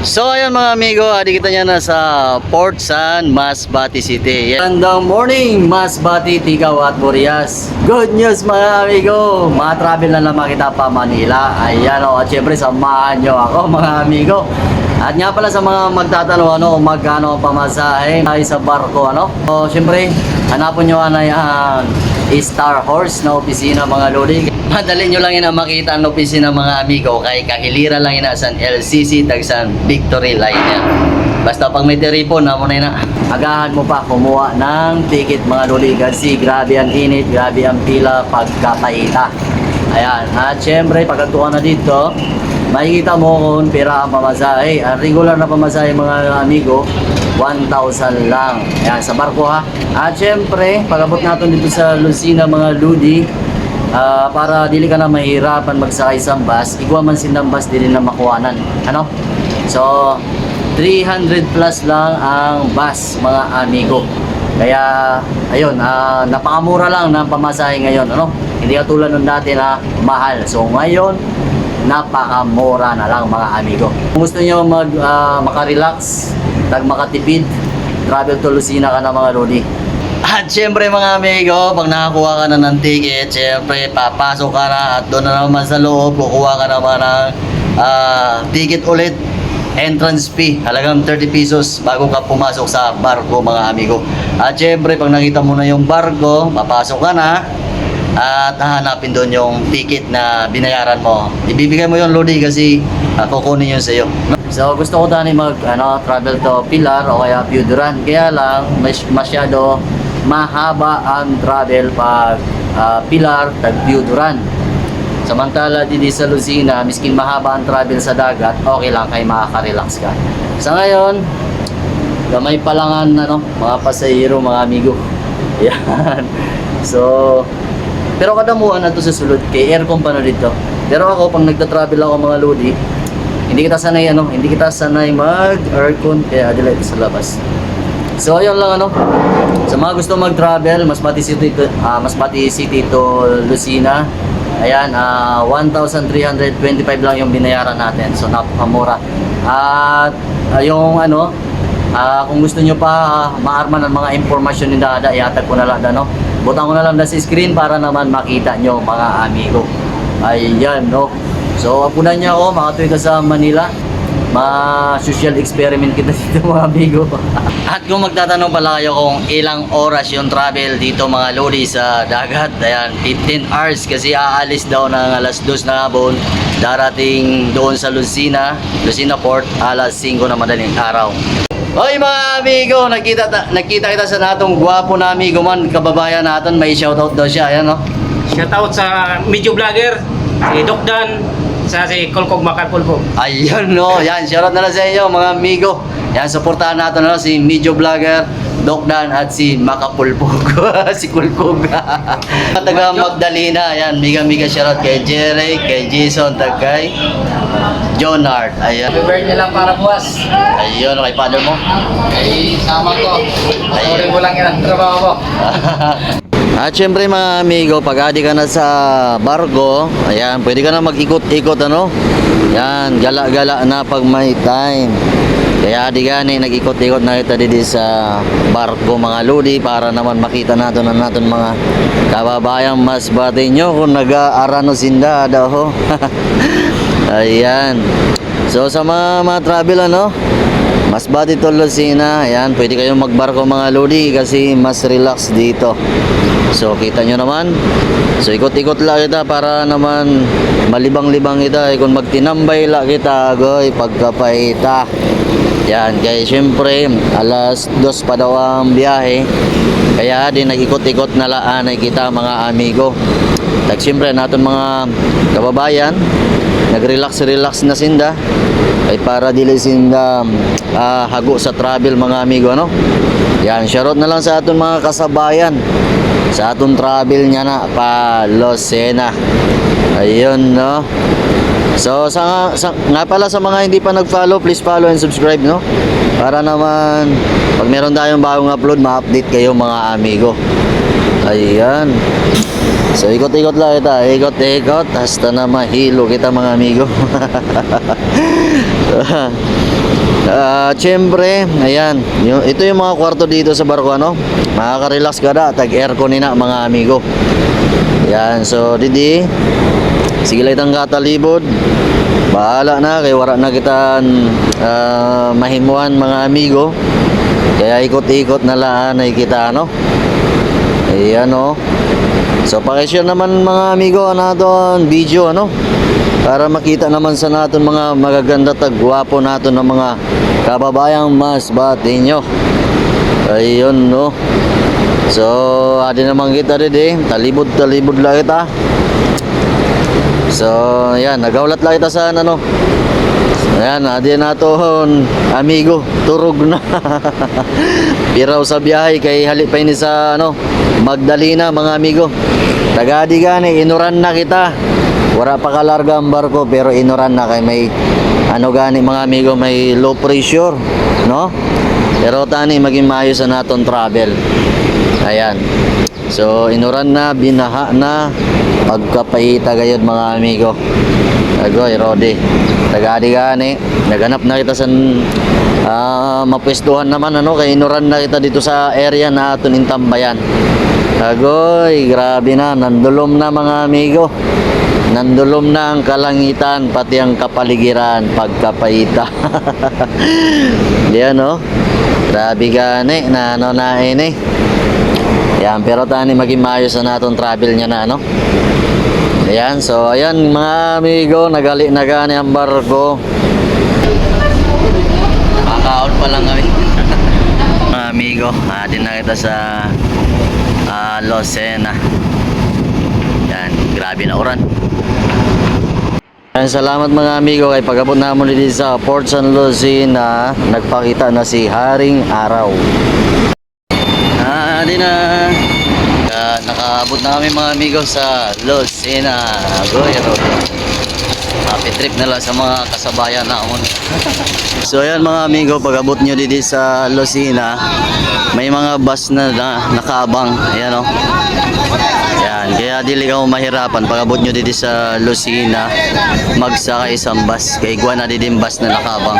So ayan mga amigo, adi kita niya na sa Port San Masbate City. Magandang morning Masbate, Tigaw at Burias. Good news mga amigo, mga travel na naman kita pa Manila. Ayan o, at syempre samahan nyo ako mga amigo. At nga pala sa mga magtatanong ano, magkano ang pamasahe ay sa barko ano. So syempre, hanapon nyo na yan Star Horse na opisina mga lodi. Madali nyo lang ang makita ang opisina mga amigo kay kahilira lang yun sa LCC tagsan Victory Line yan. Basta pag may teripon na mo na. Agahan mo pa kumuha ng ticket mga lodi kasi grabe ang init, grabe ang pila pagkapaita. Ayan, at syempre pagkatuwa na dito, makikita mo kung pera ang pamasahe. Ang regular na pamasahe mga amigo, 1,000 lang. Ayan, sa barko ha. At syempre, pag-abot natin dito sa Lucina mga ludi, ah, para dili ka na mahirapan magsakay sa bus, igwa man sinang bus dili na makuwanan. Ano? So, 300 plus lang ang bus mga amigo. Kaya, ayun, ah, napakamura lang ng pamasahe ngayon. Ano? Hindi katulad nung dati na mahal. So, ngayon, napakamura na lang mga amigo. Kung gusto nyo mag, ah, makarelax, tag makatipid, travel to Lucina ka na mga lodi. At syempre mga amigo, pag nakakuha ka na ng ticket, syempre papasok ka na at doon na naman sa loob, kukuha ka naman ng ah, ticket ulit. Entrance fee, halagang 30 pesos bago ka pumasok sa barko mga amigo. At syempre pag nakita mo na yung barko, papasok ka na, at hahanapin doon yung ticket na binayaran mo. Ibibigay mo yung Lodi kasi uh, kukunin yun sa'yo. So gusto ko dani mag ano, travel to Pilar o kaya Piuduran. Kaya lang mas, masyado mahaba ang travel pag ah, Pilar tag Piuduran. Samantala dito sa Lucina, miskin mahaba ang travel sa dagat, okay lang kay makaka-relax ka. Sa ngayon, gamay pa lang ang ano, mga pasahero, mga amigo. Yan. So, pero kadamuan na sa sulod kay aircon pa na dito. Pero ako pag nagta-travel ako mga lodi, hindi kita sanay ano, hindi kita sanay mag aircon kaya adila ito sa labas. So ayun lang ano. Sa mga gusto mag-travel, Masbate City to, ah, Masbate City to Lucina. Ayan, ah 1,325 lang yung binayaran natin. So napakamura. At ah, yung ano, Ah, kung gusto nyo pa ah, maarman ang mga impormasyon ni Dada, ihatag ko na lang no? Butang ko na lang na sa screen para naman makita nyo mga amigo. Ayan, no? So, apunan niya ako, makatuloy ka sa Manila. Ma-social experiment kita dito mga amigo. At kung magtatanong pala kayo kung ilang oras yung travel dito mga lodi sa dagat, ayan, 15 hours kasi aalis daw ng alas 2 na hapon. Darating doon sa Lucina, Lucina Port, alas 5 na madaling araw. Hoy mga amigo, nakita ta, nakita kita sa natong gwapo na amigo man, kababayan natin, may shoutout daw siya, ayan no. Shoutout sa medyo vlogger, si Doc Dan, sa si Kolkog Makarpulpo. Ayun no, yan, shoutout na lang sa inyo mga amigo. Yan, suportahan natin no, si Medyo Vlogger, Doc Dan at si Makapulpog, si Kulkog. Taga Magdalena, yan, miga miga shoutout kay Jerry, kay Jason, tag kay Jonard. Ayan. Happy birthday lang para buwas. Ayun, kay father mo. Ay, sama ko. Sorry mo lang yan ang trabaho ko. At syempre mga amigo, pag adi ka na sa barko, ayan, pwede ka na mag-ikot-ikot ano. Yan, gala-gala na pag may time. Kaya di gani, nag-ikot-ikot na kita dito sa barko mga lodi para naman makita natin na natin mga kababayang mas bati nyo kung nag-aarano sinda daw. ayan. So sa mga, mga travel ano, mas bati to Lucina, ayan, pwede kayong magbarko mga lodi kasi mas relax dito. So kita nyo naman. So ikot-ikot lang kita para naman malibang-libang kita. Eh, kung magtinambay lang kita, goy, pagkapaita. Yan, kaya syempre, alas dos pa daw ang biyahe. Kaya din nag-ikot-ikot na laan ay kita mga amigo. Tag syempre natin mga kababayan, nag-relax-relax na sinda ay para dili sinda ah, hago sa travel mga amigo ano. Yan, shoutout na lang sa aton mga kasabayan sa atong travel niya na pa Lucena. Ayun no. So sa, sa nga pala sa mga hindi pa nag-follow, please follow and subscribe no. Para naman pag meron tayong bagong upload, ma-update kayo mga amigo. Ayan. So ikot-ikot lang kita, ikot-ikot hasta na mahilo kita mga amigo. Ah, siyempre, ayan, yung, ito yung mga kwarto dito sa barko ano. Makaka-relax ka da, tag aircon nina mga amigo. Ayan, so didi sige lang itang katalibod. Bahala na kay wala na kita ah, mahimuan mga amigo. Kaya ikot-ikot na lang ay kita ano. Ayan oh. So pakishare naman mga amigo na doon video ano para makita naman sa natin mga magaganda tag gwapo natin ng mga kababayang mas bati nyo. Ayun no. So adi naman kita didi, talibod talibod lang kita. So ayan, nagaulat lang kita sa ano. Ayan, adi naton amigo, turog na. Piraw sa biyahe kay hali pa ini sa ano, Magdalena mga amigo. Tagadi gani, inuran na kita. Wala pa kalarga ang barko pero inuran na kay may ano gani mga amigo, may low pressure, no? Pero tani maging maayos sa naton travel. Ayan. So inuran na, binaha na, pagkapahita gayod mga amigo. Agoy, Rodi. Tagadi gani. Naganap na kita sa ah, mapwestuhan naman ano kay inuran na kita dito sa area na aton intambayan. Agoy, grabe na, nandulom na mga amigo. Nandulom na ang kalangitan, pati ang kapaligiran, pagkapahita. Yan no? Grabe gani, na ano na ini. Yan, pero tani maging maayos na naton travel niya na ano. Ayan, so ayan mga amigo, nagali na gani ang barko. Kakaon pa lang kami. mga amigo, atin na kita sa ah, Lucena. Yan, grabe na oran. Ayan, salamat mga amigo kay pagabot namin dito sa Port San Lucena, nagpakita na si Haring Araw. Ah, di na. Ah, nakaabot na kami mga amigo sa Lucena. Goy, ano. Happy trip na lang sa mga kasabayan namin. so ayan mga amigo, pag abot nyo dito sa Lucena, may mga bus na, na nakaabang. Ayan o. Yan, kaya dili ka mahirapan pag abot nyo dito sa Lucena, magsakay isang bus. Kay Guana din bus na nakabang.